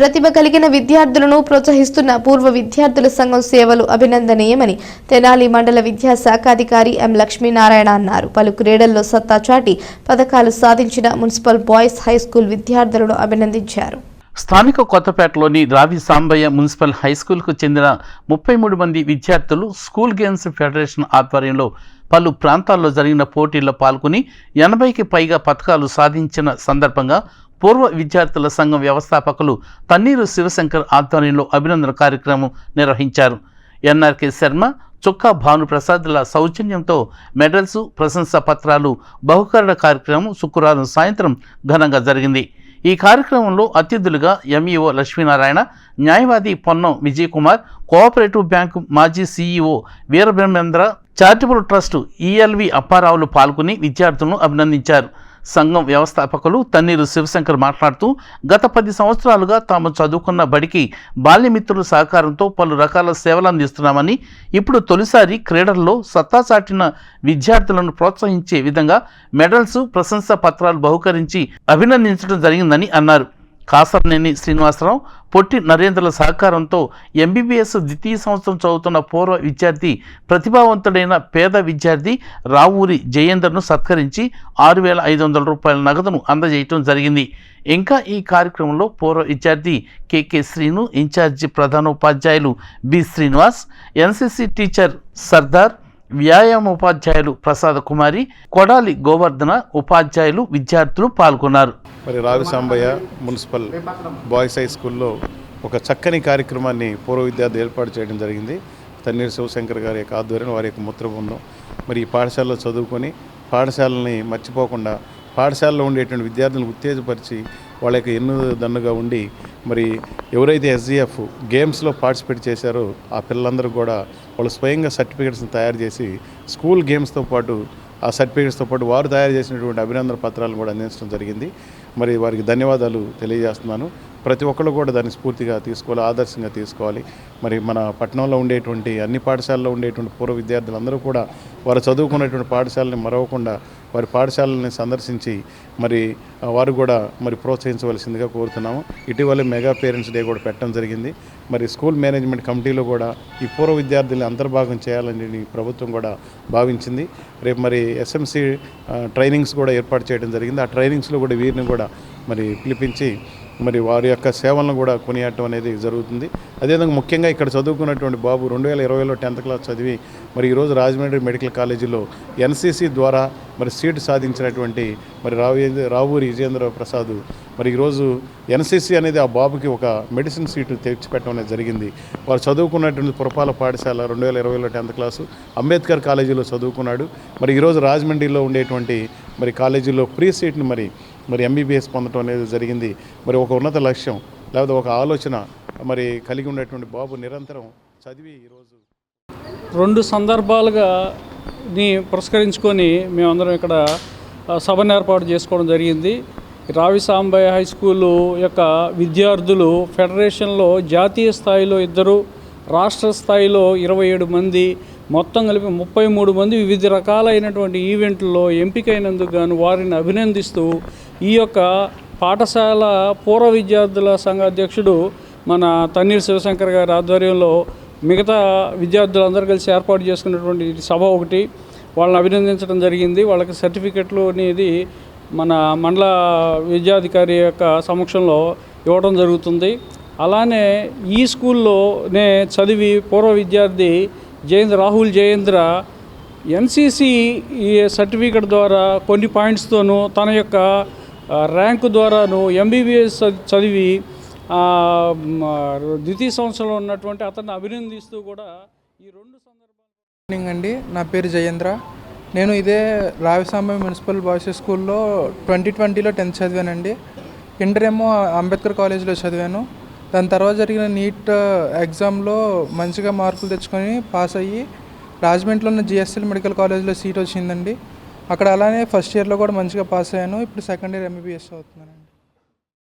ప్రతిభ కలిగిన విద్యార్థులను ప్రోత్సహిస్తున్న పూర్వ విద్యార్థుల సంఘం సేవలు అభినందనీయమని తెనాలి మండల విద్యాశాఖ అధికారి ఎం లక్ష్మీనారాయణ అన్నారు. పలు క్రీడల్లో సత్తా చాటి పథకాలు సాధించిన మున్సిపల్ బాయ్స్ హై స్కూల్ విద్యార్థులను అభినందించారు. స్థానిక కొత్తపేటలోని రావి సాంబయ్య మున్సిపల్ హైస్కూల్కు చెందిన ముప్పై మూడు మంది విద్యార్థులు స్కూల్ గేమ్స్ ఫెడరేషన్ ఆధ్వర్యంలో పలు ప్రాంతాల్లో జరిగిన పోటీల్లో పాల్గొని ఎనభైకి పైగా పథకాలు సాధించిన సందర్భంగా పూర్వ విద్యార్థుల సంఘం వ్యవస్థాపకులు తన్నీరు శివశంకర్ ఆధ్వర్యంలో అభినందన కార్యక్రమం నిర్వహించారు. ఎన్ఆర్కే శర్మ చుక్కా భానుప్రసాద్ల సౌజన్యంతో మెడల్స్ ప్రశంసా పత్రాలు బహుకరణ కార్యక్రమం శుక్రవారం సాయంత్రం ఘనంగా జరిగింది. ఈ కార్యక్రమంలో అతిథులుగా ఎంఈఓ లక్ష్మీనారాయణ న్యాయవాది పొన్నం విజయ్ కుమార్ కోఆపరేటివ్ బ్యాంకు మాజీ C E O Veerabrahmendra charitable trust E L V అప్పారావులు పాల్గొని విద్యార్థులను అభినందించారు. సంఘం వ్యవస్థాపకులు తన్నీరు శివశంకర్ మాట్లాడుతూ గత పది సంవత్సరాలుగా తాము చదువుకున్న బడికి బాల్యమిత్రుల సహకారంతో పలు రకాల సేవలు అందిస్తున్నామని ఇప్పుడు తొలిసారి క్రీడల్లో సత్తా చాటిన విద్యార్థులను ప్రోత్సహించే విధంగా మెడల్స్ ప్రశంసా పత్రాలు బహుకరించి అభినందించడం జరిగిందని అన్నారు. కాసర్నేని శ్రీనివాసరావు పొట్టి నరేంద్రుల సహకారంతో ఎంబీబీఎస్ ద్వితీయ సంవత్సరం చదువుతున్న పూర్వ విద్యార్థి ప్రతిభావంతుడైన పేద విద్యార్థి రావూరి జయేందర్ను సత్కరించి ఆరు వేల ఐదు వందల రూపాయల నగదును అందజేయటం జరిగింది. ఇంకా ఈ కార్యక్రమంలో పూర్వ విద్యార్థి K K Srinu in charge ప్రధానోపాధ్యాయులు B Srinivas N C C teacher Sardar వ్యాయామ ఉపాధ్యాయులు ప్రసాద కుమారి కొడాలి గోవర్ధన ఉపాధ్యాయులు విద్యార్థులు పాల్గొన్నారు. మరి రావి సాంబయ్య మున్సిపల్ బాయ్స్ హై స్కూల్లో ఒక చక్కని కార్యక్రమాన్ని పూర్వ విద్యార్థి ఏర్పాటు చేయడం జరిగింది. తన్నీరు శివశంకర్ గారి యొక్క ఆధ్వర్యం వారి యొక్క మూత్రబృందం మరి ఈ పాఠశాలలో చదువుకొని పాఠశాలని మర్చిపోకుండా పాఠశాలలో ఉండేటువంటి విద్యార్థులను ఉత్తేజపరిచి వాళ్ళ యొక్క ఎన్ను దన్నుగా ఉండి మరి ఎవరైతే ఎస్జిఎఫ్ గేమ్స్లో పార్టిసిపేట్ చేశారో ఆ పిల్లలందరూ కూడా వాళ్ళు స్వయంగా సర్టిఫికేట్స్ని తయారు చేసి స్కూల్ గేమ్స్తో పాటు ఆ సర్టిఫికేట్స్తో పాటు వారు తయారు చేసినటువంటి అభినందన పత్రాలను కూడా అందించడం జరిగింది. మరి వారికి ధన్యవాదాలు తెలియజేస్తున్నాను. ప్రతి ఒక్కళ్ళు కూడా దాన్ని స్ఫూర్తిగా తీసుకోవాలి ఆదర్శంగా తీసుకోవాలి. మరి మన పట్టణంలో ఉండేటువంటి అన్ని పాఠశాలలో ఉండేటువంటి పూర్వ విద్యార్థులందరూ కూడా వారు చదువుకున్నటువంటి పాఠశాలని మరవకుండా వారి పాఠశాలని సందర్శించి మరి వారు కూడా మరి ప్రోత్సహించవలసిందిగా కోరుతున్నాము. ఇటీవలే మెగా పేరెంట్స్ డే కూడా పెట్టడం జరిగింది. మరి స్కూల్ మేనేజ్మెంట్ కమిటీలో కూడా ఈ పూర్వ విద్యార్థుల్ని అంతర్భాగం చేయాలని ప్రభుత్వం కూడా భావించింది. రేపు మరి ఎస్ఎంసి ట్రైనింగ్స్ కూడా ఏర్పాటు చేయడం జరిగింది. ఆ ట్రైనింగ్స్లో కూడా వీరిని కూడా మరి పిలిపించి మరి వారి యొక్క సేవలను కూడా కొనియాడటం అనేది జరుగుతుంది. అదేవిధంగా ముఖ్యంగా ఇక్కడ చదువుకున్నటువంటి బాబు రెండు వేల ఇరవైలో టెన్త్ క్లాస్ చదివి మరి ఈరోజు రాజమండ్రి మెడికల్ కాలేజీలో ఎన్సీసీ ద్వారా మరి సీటు సాధించినటువంటి మరి రావు రావూరి విజేంద్ర ప్రసాద్ మరి ఈరోజు ఎన్సీసీ అనేది ఆ బాబుకి ఒక మెడిసిన్ సీటు తెచ్చిపెట్టడం అనేది జరిగింది. వారు చదువుకున్నటువంటి పురపాల పాఠశాల రెండు వేల ఇరవైలో టెన్త్ క్లాసు అంబేద్కర్ కాలేజీలో చదువుకున్నాడు. మరి ఈరోజు రాజమండ్రిలో ఉండేటువంటి మరి కాలేజీలో ఫ్రీ సీట్ని మరి మరి ఎంబీబీఎస్ పొందడం అనేది జరిగింది. మరి ఒక ఉన్నత లక్ష్యం లేకపోతే ఒక ఆలోచన మరి కలిగి ఉన్నటువంటి బాబు నిరంతరం చదివి ఈరోజు రెండు సందర్భాలుగా ని పురస్కరించుకొని మేమందరం ఇక్కడ సభను ఏర్పాటు చేసుకోవడం జరిగింది. రావి సాంబయ్య హై స్కూలు యొక్క విద్యార్థులు ఫెడరేషన్లో జాతీయ స్థాయిలో ఇద్దరు రాష్ట్ర స్థాయిలో ఇరవై ఏడు మంది మొత్తం కలిపి ముప్పై మూడు మంది వివిధ రకాలైనటువంటి ఈవెంట్లలో ఎంపికైనందుకు గాను వారిని అభినందిస్తూ ఈ యొక్క పాఠశాల పూర్వ విద్యార్థుల సంఘ అధ్యక్షుడు మన తన్నీర్ శివశంకర్ గారి ఆధ్వర్యంలో మిగతా విద్యార్థులందరూ కలిసి ఏర్పాటు చేసుకున్నటువంటి సభ ఒకటి. వాళ్ళని అభినందించడం జరిగింది. వాళ్ళకి సర్టిఫికెట్లు అనేది మన మండల విద్యాధికారి యొక్క సమక్షంలో ఇవ్వడం జరుగుతుంది. అలానే ఈ స్కూల్లోనే చదివి పూర్వ విద్యార్థి Jayendra Rahul Jayendra N C C certificate ద్వారా కొన్ని పాయింట్స్తోనూ తన యొక్క ర్యాంకు ద్వారాను ఎంబీబీఎస్ చదివి ద్వితీయ సంవత్సరంలో ఉన్నటువంటి అతన్ని అభినందిస్తూ కూడా ఈ రెండు సందర్భాలు అండి. నా పేరు జయేంద్ర. నేను ఇదే రావిసాంబ మున్సిపల్ బాయ్స్ స్కూల్లో ట్వంటీ ట్వంటీలో టెన్త్ చదివానండి. ఇంటర్ ఏమో అంబేద్కర్ కాలేజ్లో చదివాను. దాని తర్వాత జరిగిన నీట్ ఎగ్జామ్లో మంచిగా మార్కులు తెచ్చుకొని పాస్ అయ్యి రాజమండ్రిలో ఉన్న జిఎస్ఎల్ మెడికల్ కాలేజ్లో సీట్ వచ్చిందండి. అక్కడ అలానే ఫస్ట్ ఇయర్లో కూడా మంచిగా పాస్ అయ్యాను. ఇప్పుడు సెకండ్ ఇయర్ ఎంబీబీఎస్ అవుతున్నాను